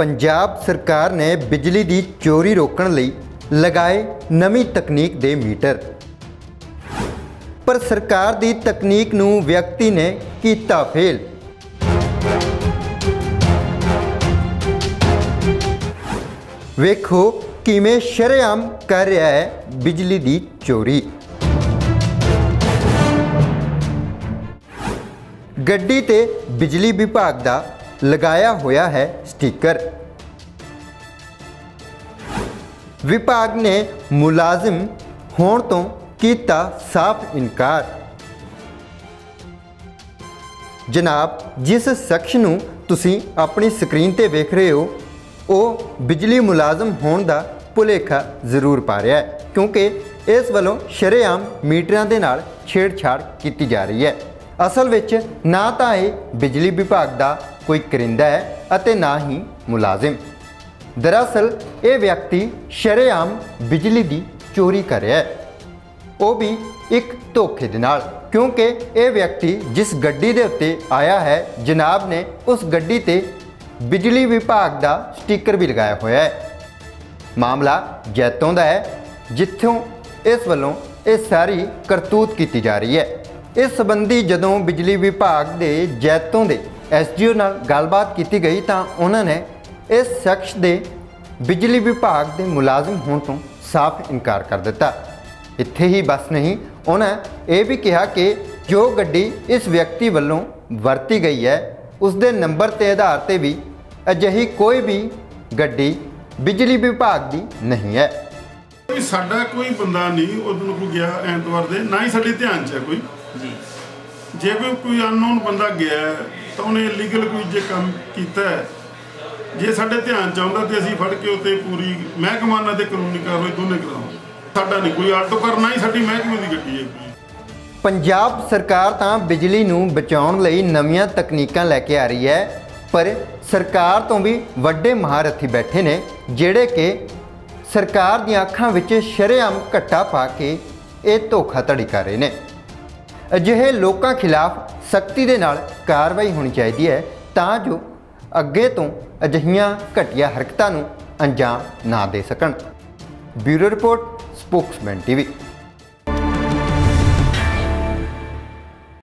ਪੰਜਾਬ ਸਰਕਾਰ ਨੇ ਬਿਜਲੀ ਦੀ ਚੋਰੀ ਰੋਕਣ ਲਈ ਲਗਾਏ ਨਵੀਂ ਤਕਨੀਕ ਦੇ ਮੀਟਰ। ਪਰ ਸਰਕਾਰ ਦੀ ਤਕਨੀਕ ਨੂੰ ਵਿਅਕਤੀ ਨੇ ਕੀਤਾ ਫੇਲ। ਵੇਖੋ ਕਿਵੇਂ ਸ਼ਰੇਆਮ ਕਰ ਰਿਹਾ ਹੈ ਬਿਜਲੀ ਦੀ ਚੋਰੀ। ਗੱਡੀ ਤੇ ਬਿਜਲੀ ਵਿਭਾਗ ਦਾ ਲਗਾਇਆ ਹੋਇਆ ਹੈ ਸਟicker। ਵਿਭਾਗ ਨੇ ਮੁਲਾਜ਼ਮ ਹੋਣ ਤੋਂ ਕੀਤਾ ਸਾਫ਼ ਇਨਕਾਰ। ਜਨਾਬ, ਜਿਸ ਸ਼ਖਸ ਨੂੰ ਤੁਸੀਂ ਆਪਣੀ ਸਕਰੀਨ ਤੇ ਵੇਖ ਰਹੇ ਹੋ, ਉਹ ਬਿਜਲੀ ਮੁਲਾਜ਼ਮ ਹੋਣ ਦਾ ਭੁਲੇਖਾ ਜ਼ਰੂਰ ਪਾ ਰਿਹਾ ਹੈ, ਕਿਉਂਕਿ ਇਸ ਵੱਲੋਂ ਸ਼ਰੇਆਮ ਮੀਟਰਾਂ ਦੇ ਨਾਲ ਛੇੜਛਾੜ ਕੀਤੀ ਜਾ ਰਹੀ ਹੈ। ਅਸਲ ਵਿੱਚ ਨਾ ਤਾਂ ਇਹ ਬਿਜਲੀ ਵਿਭਾਗ ਦਾ ਕੋਈ ਕਰਿੰਦਾ ਹੈ ਅਤੇ ਨਾ ਹੀ ਮੁਲਾਜ਼ਮ। ਦਰਅਸਲ, ਇਹ ਵਿਅਕਤੀ ਸ਼ਰੇਆਮ ਬਿਜਲੀ ਦੀ ਚੋਰੀ ਕਰ ਰਿਹਾ ਹੈ। ਉਹ ਵੀ ਇੱਕ ਧੋਖੇ ਦੇ ਨਾਲ, ਕਿਉਂਕਿ ਇਹ ਵਿਅਕਤੀ ਜਿਸ ਗੱਡੀ ਦੇ ਉੱਤੇ ਆਇਆ ਹੈ, ਜਨਾਬ ਨੇ ਉਸ ਗੱਡੀ ਤੇ ਬਿਜਲੀ ਵਿਭਾਗ ਦਾ ਸਟicker ਵੀ ਲਗਾਇਆ ਹੋਇਆ ਹੈ। ਮਾਮਲਾ ਜੈਤੋਂ ਦਾ ਹੈ, ਜਿੱਥੋਂ ਇਸ ਵੱਲੋਂ ਇਹ ਸਾਰੀ ਕਰਤੂਤ ਕੀਤੀ ਜਾ ਰਹੀ ਹੈ। ਇਸ ਸੰਬੰਧੀ ਜਦੋਂ ਬਿਜਲੀ ਵਿਭਾਗ ਦੇ ਜੈਤੋਂ ਦੇ ਐਸਡੀਓ ਨਾਲ ਗੱਲਬਾਤ ਕੀਤੀ ਗਈ ਤਾਂ ਉਹਨਾਂ ਨੇ ਇਸ ਸ਼ਖਸ ਦੇ ਬਿਜਲੀ ਵਿਭਾਗ ਦੇ ਮੁਲਾਜ਼ਮ ਹੋਣ ਤੋਂ ਸਾਫ਼ ਇਨਕਾਰ ਕਰ ਦਿੱਤਾ। ਇੱਥੇ ਹੀ ਬਸ ਨਹੀਂ, ਉਹਨਾਂ ਇਹ ਵੀ ਕਿਹਾ ਕਿ ਜੋ ਗੱਡੀ ਇਸ ਵਿਅਕਤੀ ਵੱਲੋਂ ਵਰਤੀ ਗਈ ਹੈ ਉਸ ਦੇ ਨੰਬਰ ਤੇ ਆਧਾਰ ਤੇ ਵੀ ਅਜਿਹੀ ਕੋਈ ਵੀ ਗੱਡੀ ਬਿਜਲੀ ਵਿਭਾਗ ਦੀ ਨਹੀਂ ਹੈ। ਕੋਈ ਸਾਡਾ ਕੋਈ ਬੰਦਾ ਨਹੀਂ ਉਦੋਂ ਕੋਈ ਗਿਆ ਐਤਵਾਰ ਦੇ, ਨਾ ਹੀ ਸਾਡੇ ਧਿਆਨ 'ਚ ਹੈ ਕੋਈ। ਜੀ। ਜੇ ਕੋਈ ਕੋਈ ਅਨਨੋਨ ਬੰਦਾ ਗਿਆ ਤਾਂ ਉਹਨੇ ਇਲੀਗਲ ਕੋਈ ਜੇ ਕੰਮ ਕੀਤਾ ਹੈ ਜੇ ਸਾਡੇ ਧਿਆਨ 'ਚ ਆਉਂਦਾ ਤੇ ਅਸੀਂ ਫੜ ਕੇ ਉੱਤੇ ਪੂਰੀ ਮਹਿਕਮਾਨਾ ਤੇ ਕਾਨੂੰਨੀ ਕਾਰਵਾਈ ਦੋਨੇ ਕਰਾਵਾਂਗੇ ਸਾਡਾ ਨਹੀਂ ਕੋਈ ਆਲਟੋ ਕਰ ਨਾ ਹੀ ਸਾਡੀ ਮਹਿਕਮੇ ਦੀ ਗੱਡੀ ਹੈ ਪੰਜਾਬ ਸਰਕਾਰ ਤਾਂ ਬਿਜਲੀ ਨੂੰ ਬਚਾਉਣ ਲਈ ਨਵੀਆਂ ਤਕਨੀਕਾਂ ਲੈ ਕੇ ਆ ਰਹੀ ਹੈ ਪਰ ਸਰਕਾਰ ਤੋਂ ਵੀ ਵੱਡੇ ਮਹਾਰਥੀ ਬੈਠੇ ਨੇ ਜਿਹੜੇ ਕਿ ਸਰਕਾਰ ਦੀਆਂ ਅੱਖਾਂ ਵਿੱਚ ਸ਼ਰੇਆਮ ਘੱਟਾ ਪਾ ਕੇ ਇਹ ਧੋਖਾਧੜੀ ਕਰ ਰਹੇ ਨੇ। ਅਜਿਹੇ ਲੋਕਾਂ ਖਿਲਾਫ ਸਖਤੀ ਦੇ ਨਾਲ ਕਾਰਵਾਈ ਹੋਣੀ ਚਾਹੀਦੀ ਹੈ ਤਾਂ ਜੋ ਅੱਗੇ ਤੋਂ ਅਜਿਹੀਆਂ ਘਟੀਆ ਹਰਕਤਾਂ ਨੂੰ ਅੰਜਾਮ ਨਾ ਦੇ ਸਕਣ। Bureau report, Spokesman TV.